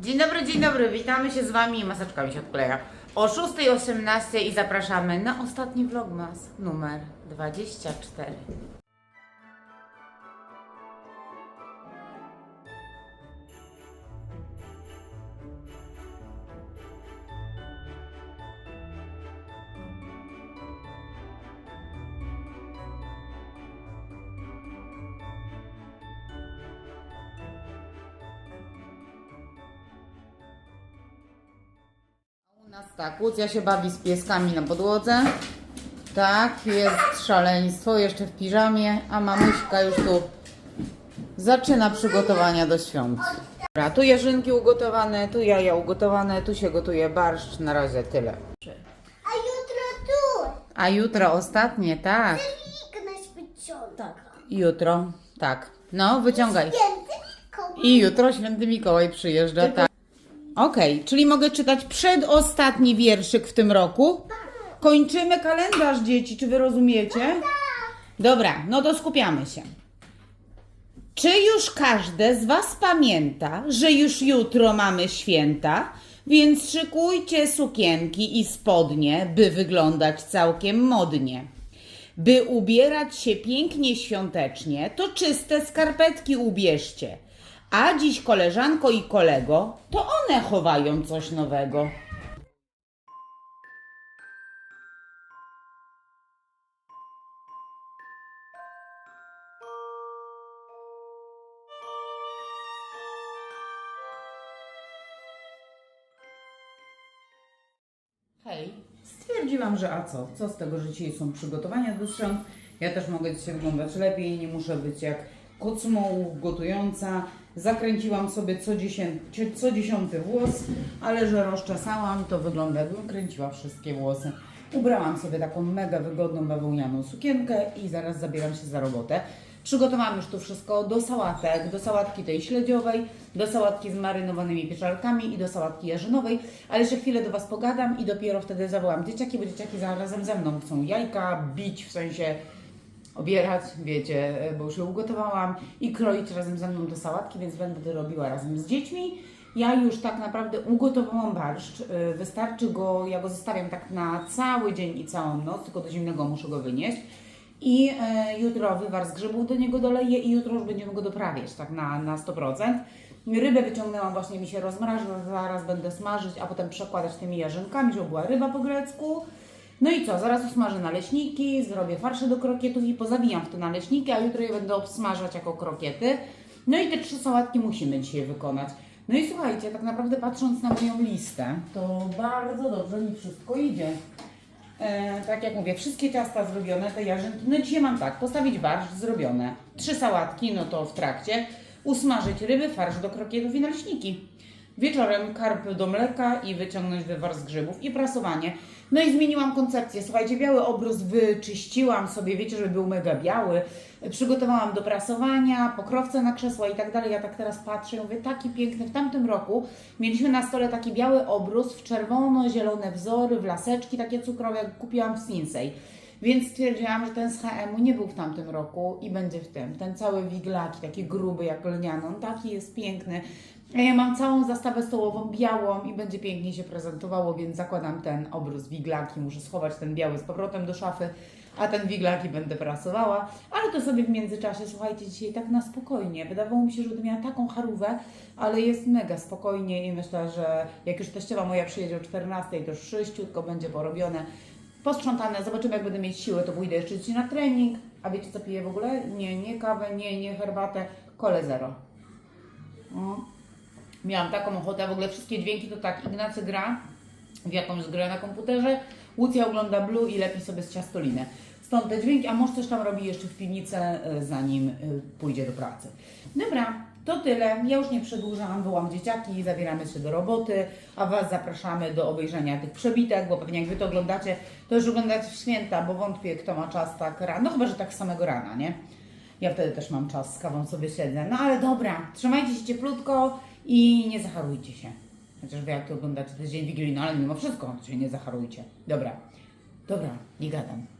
Dzień dobry, dzień dobry, witamy się z Wami, maseczka mi się odkleja. O 6.18 i zapraszamy na ostatni vlogmas numer 24. tak, Łucja się bawi z pieskami na podłodze. Tak, jest szaleństwo, jeszcze w piżamie, a mamuśka już tu zaczyna przygotowania do świąt. Dobra, tu jarzynki ugotowane, tu jaja ugotowane, tu się gotuje barszcz, na razie tyle. A jutro tu! A jutro ostatnie, tak. Wyciąga. Jutro, tak. No, wyciągaj. Święty Mikołaj. I jutro święty Mikołaj przyjeżdża, tak. Okej, czyli mogę czytać przedostatni wierszyk w tym roku? Kończymy kalendarz, dzieci, czy wy rozumiecie? Dobra, no to skupiamy się. Czy już każde z Was pamięta, że już jutro mamy święta? Więc szykujcie sukienki i spodnie, by wyglądać całkiem modnie. By ubierać się pięknie świątecznie, to czyste skarpetki ubierzcie. A dziś koleżanko i kolego, to one chowają coś nowego. Hej, stwierdziłam, że a co? Co z tego, że dzisiaj są przygotowania do? Ja też mogę dzisiaj wyglądać lepiej, nie muszę być jak kocmołów gotująca. Zakręciłam sobie co, dziesię, co dziesiąty włos, ale że rozczesałam, to wygląda jakbym kręciła wszystkie włosy. Ubrałam sobie taką mega wygodną bawełnianą sukienkę i zaraz zabieram się za robotę. Przygotowałam już tu wszystko do sałatek, do sałatki tej śledziowej, do sałatki z marynowanymi pieczarkami i do sałatki jarzynowej, ale jeszcze chwilę do Was pogadam i dopiero wtedy zawołam dzieciaki, bo dzieciaki zarazem ze mną chcą jajka bić, w sensie obierać, wiecie, bo już je ugotowałam i kroić razem ze mną do sałatki, więc będę to robiła razem z dziećmi. Ja już tak naprawdę ugotowałam barszcz. y, Wystarczy go, ja go zostawiam tak na cały dzień i całą noc, tylko do zimnego muszę go wynieść. I e, jutro wywar z grzybów do niego doleję i jutro już będziemy go doprawiać, tak na, na 100%. Rybę wyciągnęłam, właśnie mi się rozmraża, zaraz będę smażyć, a potem przekładać tymi jarzynkami, żeby była ryba po grecku. No i co, zaraz usmażę naleśniki, zrobię farsze do krokietów i pozawijam w te naleśniki, a jutro je będę obsmażać jako krokiety. No i te trzy sałatki musimy dzisiaj wykonać. No i słuchajcie, tak naprawdę patrząc na moją listę, to bardzo dobrze mi wszystko idzie. E, tak jak mówię, wszystkie ciasta zrobione, te jarzynki. No dzisiaj mam tak, postawić barszcz zrobione. Trzy sałatki, no to w trakcie. Usmażyć ryby, farsz do krokietów i naleśniki. Wieczorem karp do mleka i wyciągnąć wywar z grzybów i prasowanie. No i zmieniłam koncepcję. Słuchajcie, biały obrus wyczyściłam sobie, wiecie, żeby był mega biały. Przygotowałam do prasowania, pokrowce na krzesła i tak dalej. Ja tak teraz patrzę mówię, taki piękny. W tamtym roku mieliśmy na stole taki biały obrus w czerwono-zielone wzory, w laseczki takie cukrowe, jak kupiłam w Sinsei. Więc stwierdziłam, że ten z HM-u nie był w tamtym roku i będzie w tym. Ten cały wiglaki, taki gruby jak lniany, on taki jest piękny. Ja mam całą zastawę stołową białą i będzie pięknie się prezentowało, więc zakładam ten obrus wiglaki. Muszę schować ten biały z powrotem do szafy, a ten wiglaki będę prasowała. Ale to sobie w międzyczasie, słuchajcie, dzisiaj tak na spokojnie. Wydawało mi się, że będę miała taką charówę, ale jest mega spokojnie i myślę, że jak już teściowa moja przyjedzie o 14, to już sześciutko będzie porobione posprzątane, zobaczymy jak będę mieć siłę, to pójdę jeszcze dzisiaj na trening. A wiecie co piję w ogóle? Nie, nie kawę, nie, nie herbatę, kole zero. No. Miałam taką ochotę, w ogóle wszystkie dźwięki to tak, Ignacy gra w jakąś grę na komputerze, Łucja ogląda Blue i lepi sobie z ciastolinę. Stąd te dźwięki, a mąż coś tam robi jeszcze w piwnicy, y, zanim y, pójdzie do pracy. Dobra, to tyle. Ja już nie przedłużam, wołam dzieciaki, zabieramy się do roboty, a Was zapraszamy do obejrzenia tych przebitek, bo pewnie jak Wy to oglądacie, to już oglądacie w święta, bo wątpię, kto ma czas tak rano, no chyba, że tak samego rana, nie? Ja wtedy też mam czas, z kawą sobie siedzę. No ale dobra, trzymajcie się cieplutko i nie zacharujcie się. Chociaż Wy jak to oglądacie, to jest dzień wigilijny, ale mimo wszystko się nie zacharujcie. Dobra, dobra, nie gadam.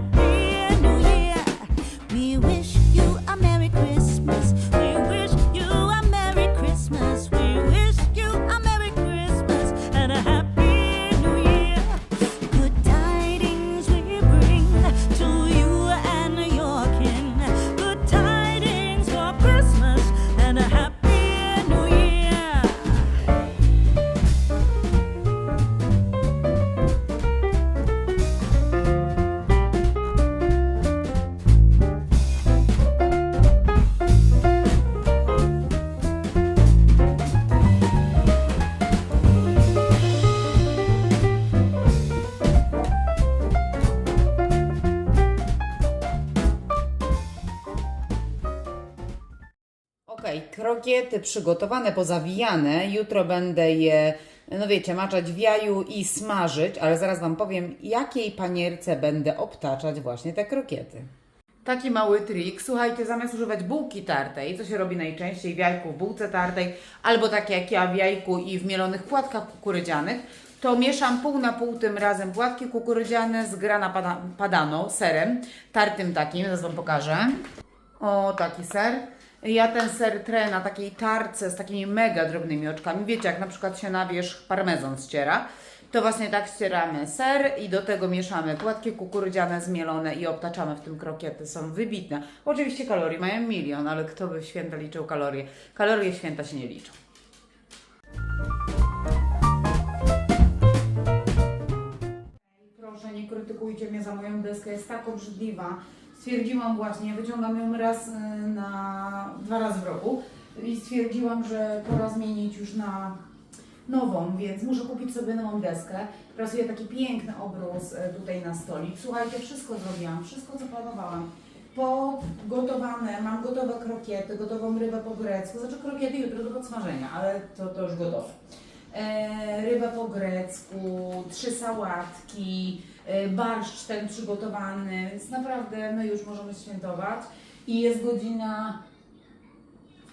krokiety przygotowane, pozawijane. Jutro będę je, no wiecie, maczać w jaju i smażyć, ale zaraz Wam powiem, jakiej panierce będę obtaczać właśnie te krokiety. Taki mały trik, słuchajcie, zamiast używać bułki tartej, co się robi najczęściej w jajku w bułce tartej, albo tak jak ja w jajku i w mielonych płatkach kukurydzianych, to mieszam pół na pół tym razem płatki kukurydziane z grana pada, padano, serem, tartym takim, zaraz Wam pokażę. O, taki ser. Ja ten ser trę na takiej tarce z takimi mega drobnymi oczkami. Wiecie, jak na przykład się na wierzch parmezan ściera, to właśnie tak ścieramy ser i do tego mieszamy płatki kukurydziane zmielone i obtaczamy w tym krokiety. Są wybitne. Oczywiście kalorii mają milion, ale kto by w święta liczył kalorie? Kalorie święta się nie liczą. Proszę, nie krytykujcie mnie za moją deskę, jest tak obrzydliwa. Stwierdziłam właśnie, wyciągam ją raz y, na dwa razy w roku i stwierdziłam, że pora zmienić już na nową, więc muszę kupić sobie nową deskę. Prasuję taki piękny obrus y, tutaj na stolik. Słuchajcie, wszystko zrobiłam, wszystko co planowałam. Pogotowane, mam gotowe krokiety, gotową rybę po grecku, znaczy krokiety jutro do podsmażenia, ale to, to już gotowe. E, rybę po grecku, trzy sałatki, e, barszcz ten przygotowany, więc naprawdę no już możemy świętować. I jest godzina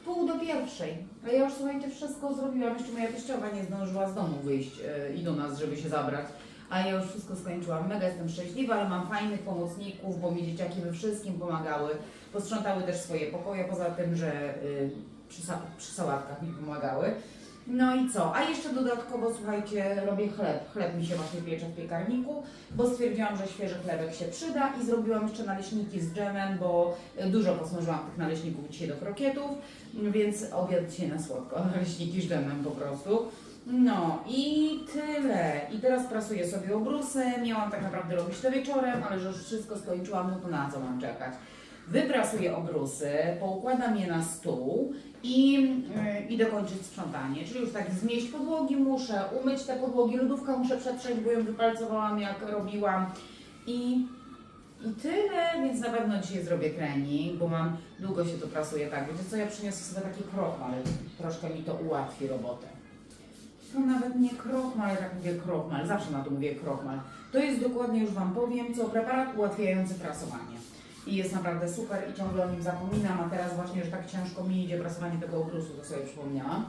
pół do pierwszej. A ja już słuchajcie, wszystko zrobiłam. Jeszcze moja teściowa nie zdążyła z domu wyjść e, i do nas, żeby się zabrać. A ja już wszystko skończyłam. Mega jestem szczęśliwa, ale mam fajnych pomocników, bo mi dzieciaki we wszystkim pomagały. Posprzątały też swoje pokoje, poza tym, że y, przy, przy sałatkach mi pomagały. No i co? A jeszcze dodatkowo, słuchajcie, robię chleb. Chleb mi się właśnie piecze w piekarniku, bo stwierdziłam, że świeży chlebek się przyda i zrobiłam jeszcze naleśniki z dżemem, bo e, dużo posmażyłam tych naleśników dzisiaj do krokietów, więc obiad dzisiaj na słodko. Naleśniki z dżemem po prostu. No i tyle. I teraz prasuję sobie obrusy. Miałam tak naprawdę robić to wieczorem, ale że już wszystko skończyłam, no to na co mam czekać? Wyprasuję obrusy, poukładam je na stół i yy, idę kończyć sprzątanie. Czyli już tak zmieść podłogi muszę, umyć te podłogi, lodówkę muszę przetrzeć, bo ją wypalcowałam jak robiłam. I, I tyle, więc na pewno dzisiaj zrobię trening, bo mam, długo się to prasuje tak. Wiecie co, ja przyniosę sobie taki krochmal, troszkę mi to ułatwi robotę. To nawet nie krochmal, jak mówię krochmal, zawsze na to mówię krochmal. To jest dokładnie, już Wam powiem, co preparat ułatwiający prasowanie. I jest naprawdę super i ciągle o nim zapominam, a teraz właśnie, że tak ciężko mi idzie prasowanie tego obrusu, to sobie przypomniałam.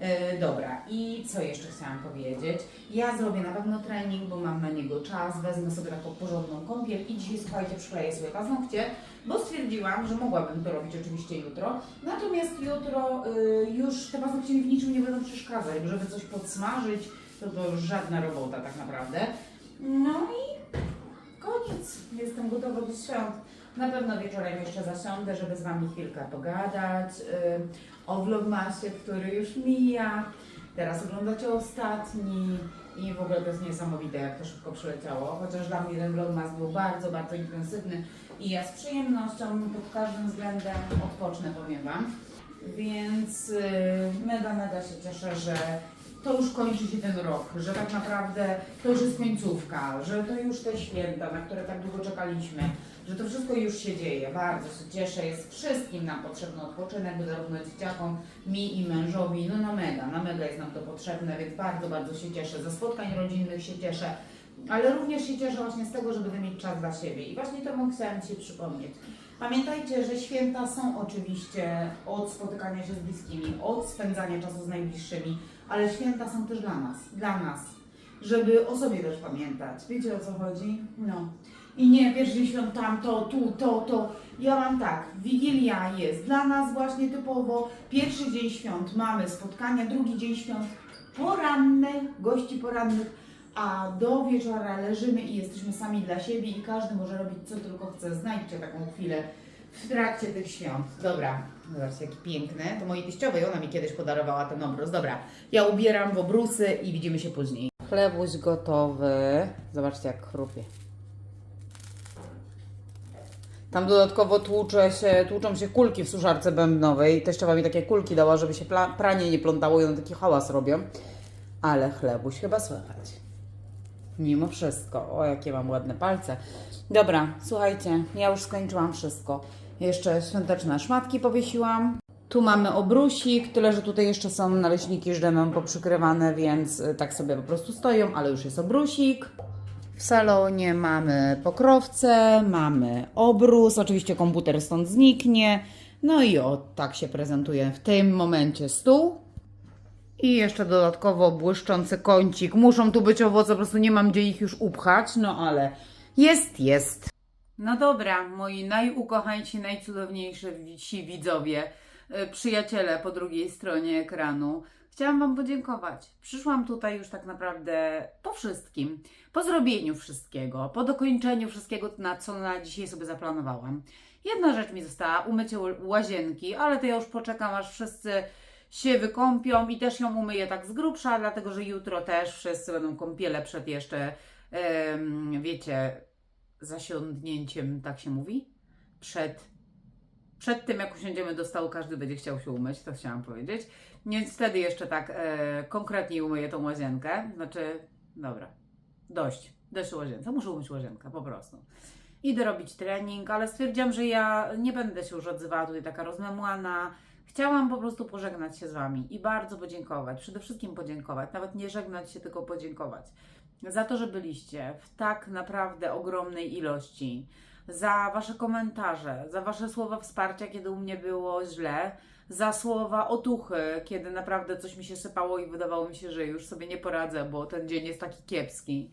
E, dobra, i co jeszcze chciałam powiedzieć? Ja zrobię na pewno trening, bo mam na niego czas, wezmę sobie taką porządną kąpiel i dzisiaj, słuchajcie, przykleję sobie paznokcie, bo stwierdziłam, że mogłabym to robić oczywiście jutro. Natomiast jutro y, już te paznokcie mi w niczym nie będą przeszkadzać, żeby coś podsmażyć, to to już żadna robota tak naprawdę. No i koniec. Jestem gotowa do świąt. Na pewno wieczorem jeszcze zasiądę, żeby z Wami chwilkę pogadać y, o vlogmasie, który już mija. Teraz oglądacie ostatni i w ogóle to jest niesamowite, jak to szybko przyleciało. Chociaż dla mnie ten vlogmas był bardzo, bardzo intensywny i ja z przyjemnością pod każdym względem odpocznę, powiem Wam. Więc y, mega, mega się cieszę, że to już kończy się ten rok, że tak naprawdę to już jest końcówka, że to już te święta, na które tak długo czekaliśmy, że to wszystko już się dzieje. Bardzo się cieszę, jest wszystkim nam potrzebny odpoczynek, zarówno dzieciakom, mi i mężowi, no na mega, na mega jest nam to potrzebne, więc bardzo, bardzo się cieszę. Ze spotkań rodzinnych się cieszę, ale również się cieszę właśnie z tego, żeby mieć czas dla siebie. I właśnie to mu chciałam Ci przypomnieć. Pamiętajcie, że święta są oczywiście od spotykania się z bliskimi, od spędzania czasu z najbliższymi, ale święta są też dla nas, dla nas. żeby o sobie też pamiętać. Wiecie o co chodzi? No. I nie, pierwszy świąt tam, to, tu, to, to. Ja mam tak, Wigilia jest dla nas właśnie typowo. Pierwszy dzień świąt mamy spotkania, drugi dzień świąt poranne, gości porannych, a do wieczora leżymy i jesteśmy sami dla siebie i każdy może robić co tylko chce. Znajdźcie taką chwilę w trakcie tych świąt. Dobra, zobaczcie jaki piękny. To mojej teściowej, ona mi kiedyś podarowała ten obróz. Dobra, ja ubieram w obrusy i widzimy się później. Chlebuś gotowy. Zobaczcie jak chrupie. Tam dodatkowo tłucze się, tłuczą się kulki w suszarce bębnowej. Teściowa mi takie kulki dała, żeby się pranie nie plątało i one taki hałas robią. Ale chlebuś chyba słychać. Mimo wszystko. O, jakie mam ładne palce. Dobra, słuchajcie, ja już skończyłam wszystko. Jeszcze świąteczne szmatki powiesiłam. Tu mamy obrusik, tyle że tutaj jeszcze są naleśniki z poprzykrywane, więc y, tak sobie po prostu stoją, ale już jest obrusik. W salonie mamy pokrowce, mamy obrus, oczywiście komputer stąd zniknie. No i o, tak się prezentuje w tym momencie stół. I jeszcze dodatkowo błyszczący kącik. Muszą tu być owoce, po prostu nie mam gdzie ich już upchać, no ale jest, jest. No dobra, moi najukochańsi, najcudowniejsi widzowie, y, przyjaciele po drugiej stronie ekranu. Chciałam Wam podziękować. Przyszłam tutaj już tak naprawdę po wszystkim, po zrobieniu wszystkiego, po dokończeniu wszystkiego, na co na dzisiaj sobie zaplanowałam. Jedna rzecz mi została, umycie łazienki, ale to ja już poczekam, aż wszyscy się wykąpią i też ją umyję tak z grubsza, dlatego że jutro też wszyscy będą kąpiele przed jeszcze, wiecie, zasiądnięciem, tak się mówi? Przed, przed tym, jak usiądziemy do stołu, każdy będzie chciał się umyć, to chciałam powiedzieć. Więc wtedy jeszcze tak e, konkretniej umyję tą łazienkę. Znaczy, dobra, dość, dość o łazience, muszę umyć łazienkę, po prostu. Idę robić trening, ale stwierdziłam, że ja nie będę się już odzywała tutaj taka rozmemłana. Chciałam po prostu pożegnać się z Wami i bardzo podziękować. Przede wszystkim podziękować, nawet nie żegnać się, tylko podziękować za to, że byliście w tak naprawdę ogromnej ilości, za Wasze komentarze, za Wasze słowa wsparcia, kiedy u mnie było źle, za słowa otuchy, kiedy naprawdę coś mi się sypało i wydawało mi się, że już sobie nie poradzę, bo ten dzień jest taki kiepski.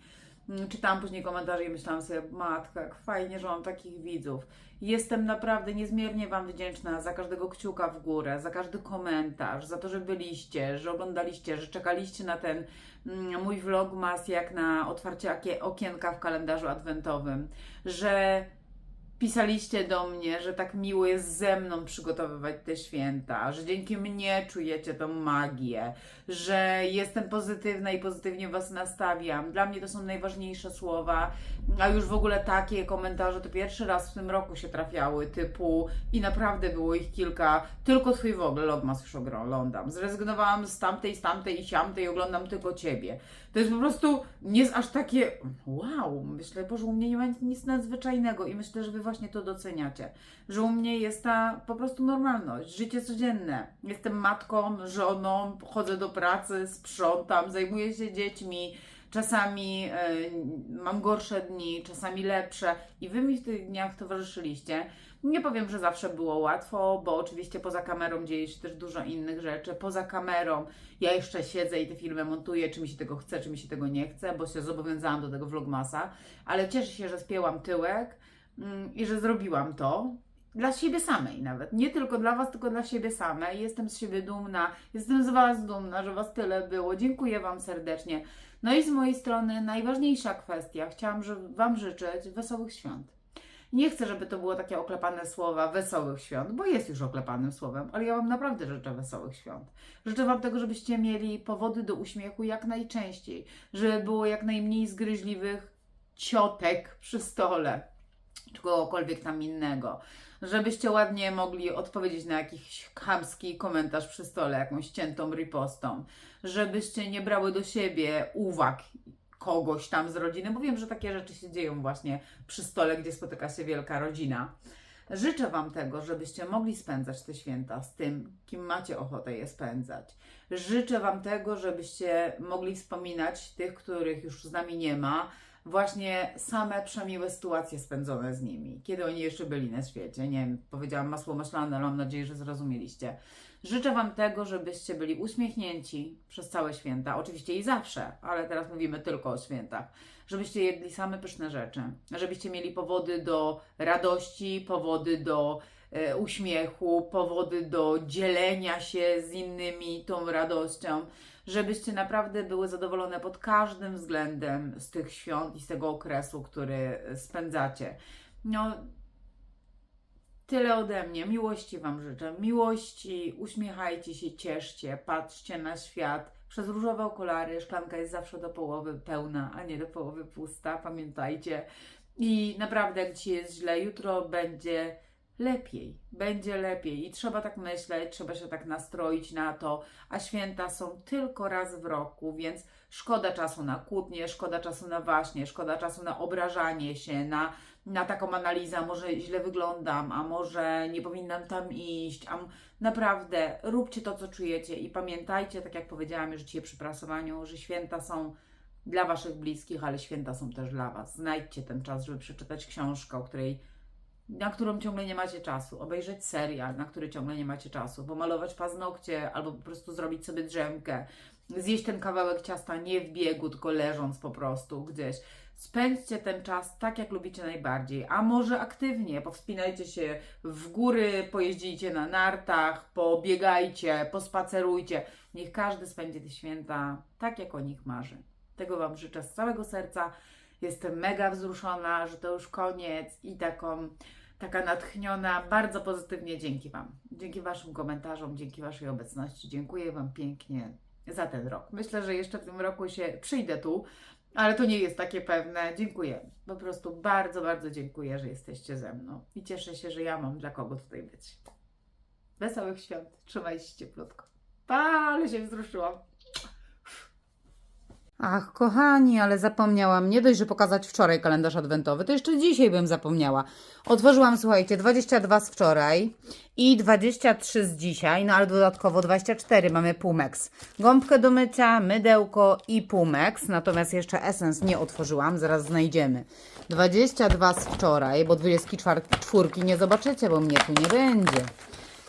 Mm, Czytałam później komentarze i myślałam sobie, matka, jak fajnie, że mam takich widzów. Jestem naprawdę niezmiernie Wam wdzięczna za każdego kciuka w górę, za każdy komentarz, za to, że byliście, że oglądaliście, że czekaliście na ten mm, mój vlogmas jak na otwarcie okie- okienka w kalendarzu adwentowym, że pisaliście do mnie, że tak miło jest ze mną przygotowywać te święta, że dzięki mnie czujecie tą magię, że jestem pozytywna i pozytywnie Was nastawiam. Dla mnie to są najważniejsze słowa, a już w ogóle takie komentarze to pierwszy raz w tym roku się trafiały, typu i naprawdę było ich kilka, tylko Twój vlogmas już oglądam. Zrezygnowałam z tamtej, z tamtej i siamtej, oglądam tylko Ciebie. To jest po prostu, nie jest aż takie, wow, myślę, Boże, u mnie nie ma nic nadzwyczajnego i myślę, że Wy właśnie to doceniacie, że u mnie jest ta po prostu normalność, życie codzienne. Jestem matką, żoną, chodzę do pracy, sprzątam, zajmuję się dziećmi, czasami e, mam gorsze dni, czasami lepsze i Wy mi w tych dniach towarzyszyliście. Nie powiem, że zawsze było łatwo, bo oczywiście poza kamerą dzieje się też dużo innych rzeczy. Poza kamerą ja jeszcze siedzę i te filmy montuję, czy mi się tego chce, czy mi się tego nie chce, bo się zobowiązałam do tego vlogmasa, ale cieszę się, że spięłam tyłek i że zrobiłam to. Dla siebie samej nawet. Nie tylko dla Was, tylko dla siebie samej. Jestem z siebie dumna. Jestem z Was dumna, że Was tyle było. Dziękuję Wam serdecznie. No i z mojej strony najważniejsza kwestia. Chciałam Wam życzyć wesołych świąt. Nie chcę, żeby to było takie oklepane słowa wesołych świąt, bo jest już oklepanym słowem, ale ja Wam naprawdę życzę wesołych świąt. Życzę Wam tego, żebyście mieli powody do uśmiechu jak najczęściej, żeby było jak najmniej zgryźliwych ciotek przy stole, czy kogokolwiek tam innego. Żebyście ładnie mogli odpowiedzieć na jakiś chamski komentarz przy stole, jakąś ciętą ripostą. Żebyście nie brały do siebie uwag kogoś tam z rodziny, bo wiem, że takie rzeczy się dzieją właśnie przy stole, gdzie spotyka się wielka rodzina. Życzę Wam tego, żebyście mogli spędzać te święta z tym, kim macie ochotę je spędzać. Życzę Wam tego, żebyście mogli wspominać tych, których już z nami nie ma, właśnie same przemiłe sytuacje spędzone z nimi, kiedy oni jeszcze byli na świecie. Nie wiem, powiedziałam masło maślane, ale mam nadzieję, że zrozumieliście. Życzę Wam tego, żebyście byli uśmiechnięci przez całe święta. Oczywiście i zawsze, ale teraz mówimy tylko o świętach. Żebyście jedli same pyszne rzeczy, żebyście mieli powody do radości, powody do e, uśmiechu, powody do dzielenia się z innymi tą radością, żebyście naprawdę były zadowolone pod każdym względem z tych świąt i z tego okresu, który spędzacie. No, Tyle ode mnie. Miłości Wam życzę. Miłości, uśmiechajcie się, cieszcie, patrzcie na świat. Przez różowe okulary szklanka jest zawsze do połowy pełna, a nie do połowy pusta. Pamiętajcie. I naprawdę, jak dzisiaj jest źle, jutro będzie lepiej. Będzie lepiej. I trzeba tak myśleć, trzeba się tak nastroić na to. A święta są tylko raz w roku, więc szkoda czasu na kłótnie, szkoda czasu na waśnie, szkoda czasu na obrażanie się, na na taką analizę, może źle wyglądam, a może nie powinnam tam iść, a naprawdę róbcie to, co czujecie i pamiętajcie, tak jak powiedziałam już dzisiaj przy prasowaniu, że święta są dla Waszych bliskich, ale święta są też dla Was. Znajdźcie ten czas, żeby przeczytać książkę, o której, na którą ciągle nie macie czasu, obejrzeć serial, na który ciągle nie macie czasu, pomalować paznokcie albo po prostu zrobić sobie drzemkę, zjeść ten kawałek ciasta nie w biegu, tylko leżąc po prostu gdzieś. Spędźcie ten czas tak, jak lubicie najbardziej, a może aktywnie, powspinajcie się w góry, pojeździcie na nartach, pobiegajcie, pospacerujcie. Niech każdy spędzi te święta tak, jak o nich marzy. Tego Wam życzę z całego serca. Jestem mega wzruszona, że to już koniec i taką, taka natchniona, bardzo pozytywnie dzięki Wam. Dzięki Waszym komentarzom, dzięki Waszej obecności. Dziękuję Wam pięknie za ten rok. Myślę, że jeszcze w tym roku się przyjdę tu, ale to nie jest takie pewne. Dziękuję. Po prostu bardzo, bardzo dziękuję, że jesteście ze mną i cieszę się, że ja mam dla kogo tutaj być. Wesołych świąt. Trzymajcie się cieplutko. Pa, ale się wzruszyłam. Ach, kochani, ale zapomniałam. Nie dość, że pokazać wczoraj kalendarz adwentowy, to jeszcze dzisiaj bym zapomniała. Otworzyłam, słuchajcie, 22 z wczoraj i 23 z dzisiaj, no ale dodatkowo 24 mamy Pumex. Gąbkę do mycia, mydełko i Pumex, natomiast jeszcze Essence nie otworzyłam, zaraz znajdziemy. 22 z wczoraj, bo 24 czwórki nie zobaczycie, bo mnie tu nie będzie.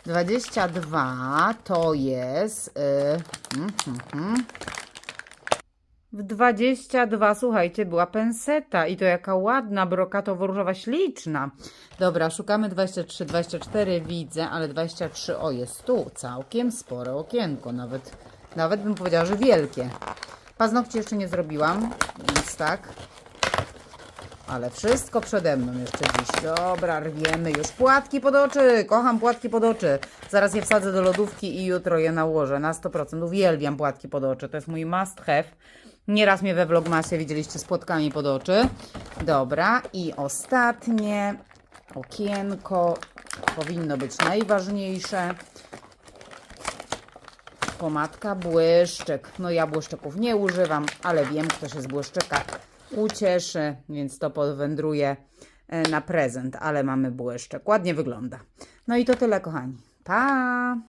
22 to jest... Yy, mm, mm, mm. W 22, słuchajcie, była penseta i to jaka ładna, brokatowo-różowa, śliczna. Dobra, szukamy 23, 24 widzę, ale 23, o jest tu, całkiem spore okienko, nawet, nawet bym powiedziała, że wielkie. Paznokci jeszcze nie zrobiłam, więc tak. Ale wszystko przede mną jeszcze dziś. Dobra, rwiemy już. Płatki pod oczy. Kocham płatki pod oczy. Zaraz je wsadzę do lodówki i jutro je nałożę na 100%. Uwielbiam płatki pod oczy. To jest mój must have. Nieraz mnie we vlogmasie widzieliście z płatkami pod oczy. Dobra. I ostatnie okienko. Powinno być najważniejsze. Pomadka błyszczyk. No ja błyszczyków nie używam, ale wiem, kto się z błyszczyka ucieszy, więc to powędruje na prezent, ale mamy błyszczyk. Ładnie wygląda. No i to tyle, kochani. Pa!